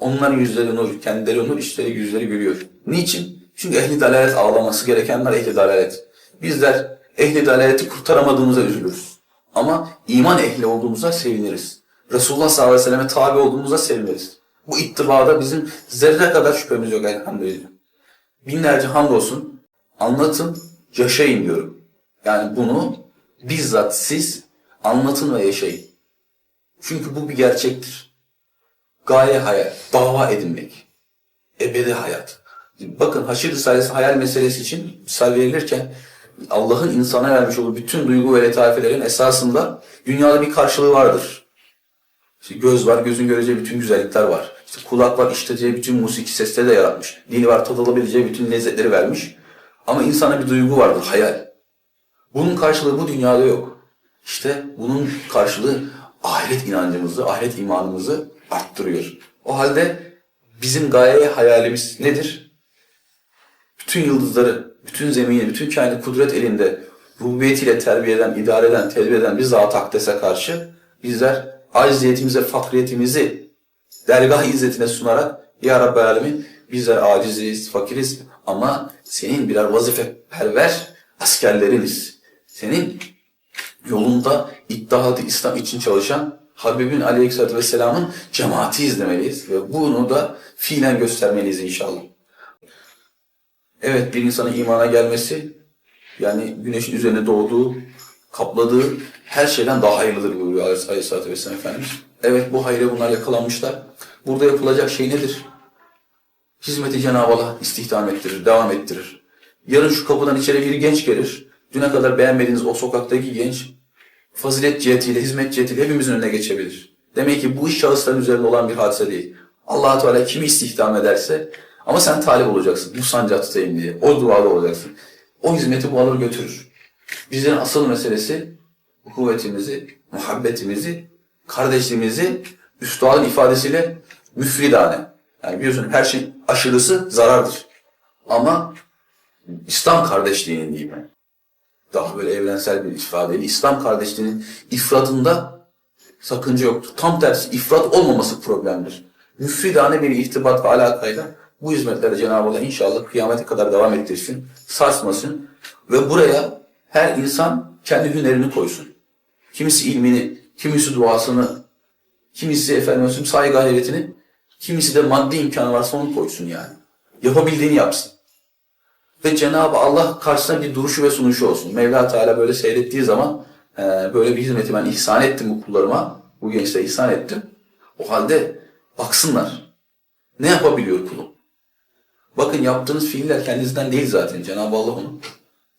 Onların yüzleri nur, kendileri nur, işleri yüzleri gülüyor. Niçin? Çünkü ehli dalalet ağlaması gerekenler ehli dalalet. Bizler ehli dalaleti kurtaramadığımıza üzülürüz. Ama iman ehli olduğumuza seviniriz. Resulullah sallallahu aleyhi ve selleme tabi olduğumuza seviniriz. Bu ittibada bizim zerre kadar şüphemiz yok elhamdülillah. Binlerce hamdolsun anlatın, yaşayın diyorum. Yani bunu bizzat siz anlatın ve yaşayın. Çünkü bu bir gerçektir. Gaye hayat, dava edinmek. Ebedi hayat. Bakın Haşir Risalesi hayal meselesi için misal verilirken Allah'ın insana vermiş olduğu bütün duygu ve letafelerin esasında dünyada bir karşılığı vardır. İşte göz var, gözün göreceği bütün güzellikler var. İşte kulak var, işiteceği bütün musiki sesleri de yaratmış. Dil var, tadılabileceği bütün lezzetleri vermiş. Ama insana bir duygu vardır, hayal. Bunun karşılığı bu dünyada yok. İşte bunun karşılığı ahiret inancımızı, ahiret imanımızı arttırıyor. O halde bizim gaye hayalimiz nedir? Bütün yıldızları, bütün zemini, bütün kainat kudret elinde rububiyetiyle terbiye eden, idare eden, tedbir eden bir zat-ı akdese karşı bizler acziyetimize, fakriyetimizi dergah izzetine sunarak Ya Rabbi Alemin bizler aciziz, fakiriz ama senin birer vazife perver askerleriniz. Senin yolunda iddialı İslam için çalışan Habibin Aleyhisselatü Vesselam'ın cemaati izlemeliyiz ve bunu da fiilen göstermeliyiz inşallah. Evet bir insanın imana gelmesi yani güneşin üzerine doğduğu, kapladığı her şeyden daha hayırlıdır buyuruyor Aleyhisselatü Vesselam Efendimiz. Evet bu hayra bunlar yakalanmışlar. Burada yapılacak şey nedir? Hizmeti Cenab-ı Allah istihdam ettirir, devam ettirir. Yarın şu kapıdan içeri bir genç gelir. Düne kadar beğenmediğiniz o sokaktaki genç fazilet cihetiyle, hizmet cihetiyle hepimizin önüne geçebilir. Demek ki bu iş şahısların üzerinde olan bir hadise değil. allah Teala kimi istihdam ederse ama sen talip olacaksın. Bu sancağı tutayım diye. O duada olacaksın. O hizmeti bu alır götürür. Bizlerin asıl meselesi kuvvetimizi, muhabbetimizi, kardeşliğimizi üstadın ifadesiyle müfridane. Yani biliyorsun her şeyin aşırısı zarardır. Ama İslam kardeşliğinin diyeyim ben. Daha böyle evrensel bir ifadeyle İslam kardeşliğinin ifradında sakınca yoktur. Tam tersi ifrat olmaması problemdir. Müfridane bir irtibat ve alakayla bu hizmetlere Cenab-ı Allah inşallah kıyamete kadar devam ettirsin, sarsmasın ve buraya her insan kendi hünerini koysun. Kimisi ilmini, kimisi duasını, kimisi efendim saygı gayretini, kimisi de maddi imkanı varsa onu koysun yani. Yapabildiğini yapsın. Ve Cenab-ı Allah karşısına bir duruşu ve sunuşu olsun. Mevla Teala böyle seyrettiği zaman e, böyle bir hizmeti ben ihsan ettim bu kullarıma, bu gençlere ihsan ettim. O halde baksınlar. Ne yapabiliyor kulum? Bakın yaptığınız fiiller kendinizden değil zaten. Cenab-ı Allah onu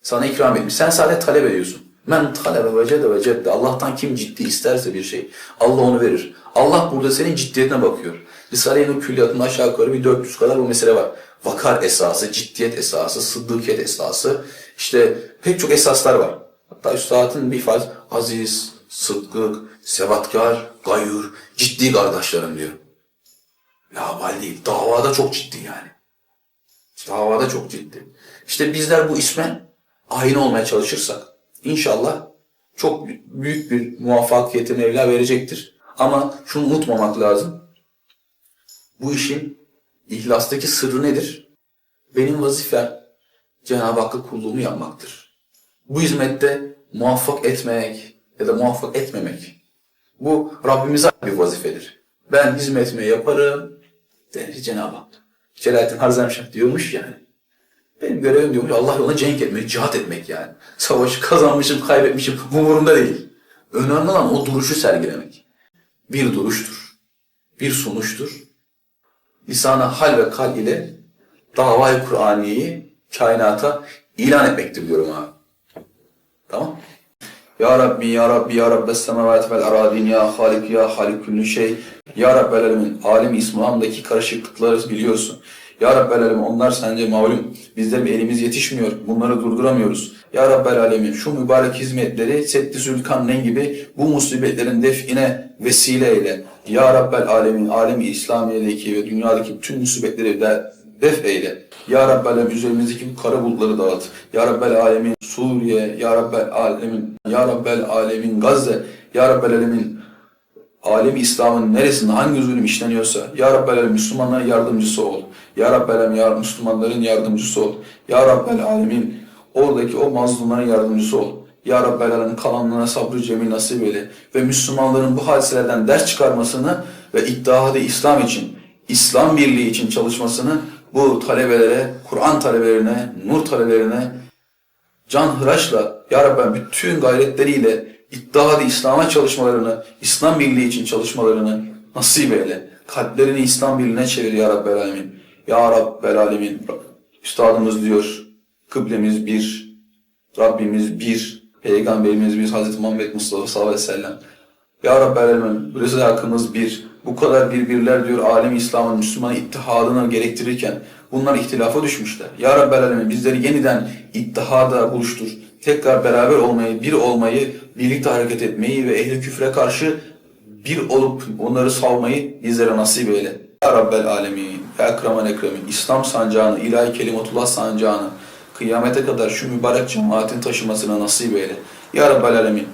sana ikram etmiş. Sen sadece talep ediyorsun. Men talebe vecede vecedde. Allah'tan kim ciddi isterse bir şey, Allah onu verir. Allah burada senin ciddiyetine bakıyor. Risale-i Nur külliyatında aşağı yukarı bir 400 kadar bu mesele var. Vakar esası, ciddiyet esası, sıddıkiyet esası. işte pek çok esaslar var. Hatta Üstad'ın bir faz aziz, sıdkık, sebatkar, gayur, ciddi kardeşlerim diyor. Labal değil. Davada çok ciddi yani. Davada çok ciddi. İşte bizler bu isme ayin olmaya çalışırsak inşallah çok büyük bir muvaffakiyeti Mevla verecektir. Ama şunu unutmamak lazım. Bu işin ihlastaki sırrı nedir? Benim vazifem Cenab-ı Hakk'a kulluğumu yapmaktır. Bu hizmette muvaffak etmek ya da muvaffak etmemek. Bu Rabbimize bir vazifedir. Ben hizmetimi yaparım, denir Cenab-ı Hak. Celalettin Harzemşah diyormuş yani. Benim görevim diyormuş Allah yoluna cenk etmek, cihat etmek yani. Savaşı kazanmışım, kaybetmişim umurumda değil. Önemli olan o duruşu sergilemek. Bir duruştur. Bir sonuçtur. Lisana hal ve kal ile davayı Kur'aniyeyi kainata ilan etmektir diyorum abi. Tamam Ya Rabbi, Ya Rabbi, Ya Rabbi, semavati vel aradin, Ya Halik, Ya Halik küllü şey. Ya Rabbi alemin, alim İslam'daki karışıklıkları biliyorsun. Ya Rabbel Alemin onlar sence malum. Bizde bir elimiz yetişmiyor. Bunları durduramıyoruz. Ya Rabbel Alemin şu mübarek hizmetleri Setti Zülkarneyn gibi bu musibetlerin define vesile eyle. Ya Rabbel Alemin alemi İslamiye'deki ve dünyadaki bütün musibetleri de def eyle. Ya Rabbel Alemin üzerimizdeki bu kara bulutları dağıt. Ya Rabbel Alemin Suriye, Ya Rabbel Alemin, Ya Rabbel Alemin Gazze, Ya Rabbel Alemin alemi İslam'ın neresinde hangi zulüm işleniyorsa Ya Rabbel Alemin Müslümanların yardımcısı ol. Ya Rabbel Alemin ya Müslümanların yardımcısı ol. Ya Rabbel Alemin oradaki o mazlumların yardımcısı ol. Ya Rabbel Alemin kalanlarına sabrı cemil nasip eyle. Ve Müslümanların bu hadiselerden ders çıkarmasını ve iddiadı İslam için, İslam birliği için çalışmasını bu talebelere, Kur'an talebelerine, nur talebelerine can hıraşla Ya Rabbi bütün gayretleriyle iddiadı İslam'a çalışmalarını, İslam birliği için çalışmalarını nasip eyle. Kalplerini İslam birliğine çevir Ya Rabbel Alemin. Ya Rabbel Alemin. Üstadımız diyor, kıblemiz bir, Rabbimiz bir, Peygamberimiz bir, Hazreti Muhammed Mustafa sallallahu aleyhi ve sellem. Ya Rabbel Alemin, hakkımız bir. Bu kadar birbirler diyor alem İslam'ın Müslüman ittihadını gerektirirken bunlar ihtilafa düşmüşler. Ya Rabbel Alemin bizleri yeniden ittihada buluştur. Tekrar beraber olmayı, bir olmayı, birlikte hareket etmeyi ve ehli küfre karşı bir olup onları savmayı bizlere nasip eyle. Ya Rabbel Alemin, Ya Ekremen Ekremin, İslam sancağını, ilahi kelimetullah sancağını kıyamete kadar şu mübarek cemaatin taşımasına nasip eyle. Ya Rabbel Alemin,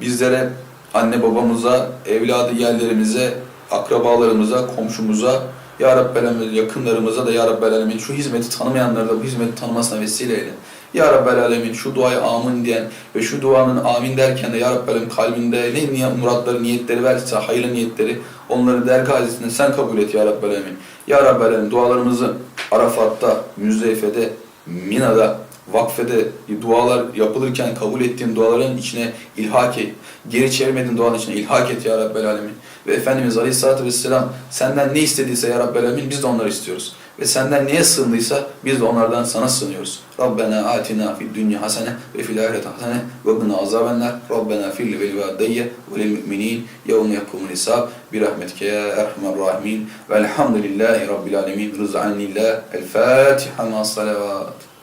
bizlere, anne babamıza, evladı yerlerimize, akrabalarımıza, komşumuza, Ya Rabbel Alemin yakınlarımıza da Ya Rabbel Alemin şu hizmeti tanımayanlara da bu hizmeti tanımasına vesile eyle. Ya Rabbel Alemin şu duaya amin diyen ve şu duanın amin derken de Ya Rabbel Alemin kalbinde ne niyet, muratları, niyetleri verse hayırlı niyetleri onları dergah hazretinde sen kabul et Ya Rabbel Alemin. Ya Rabbel Alemin dualarımızı Arafat'ta, Müzdelife'de, Mina'da, vakfede dualar yapılırken kabul ettiğin duaların içine ilhak et. Geri çevirmediğin duanın içine ilhak et ya Rabbel Alemin. Ve Efendimiz Aleyhisselatü Vesselam senden ne istediyse ya Rabbel Alemin biz de onları istiyoruz. Ve senden neye sığındıysa biz de onlardan sana sığınıyoruz. Rabbena atina fid dünya hasene ve fil ahireti hasene ve gına azabenler. Rabbena fil vel vadeyye ve lil müminin yevme yakumul hisab. Bir rahmetike ya erhamer rahimin. Velhamdülillahi rabbil alemin. Rıza'an lillah. El Fatiha ma salavat.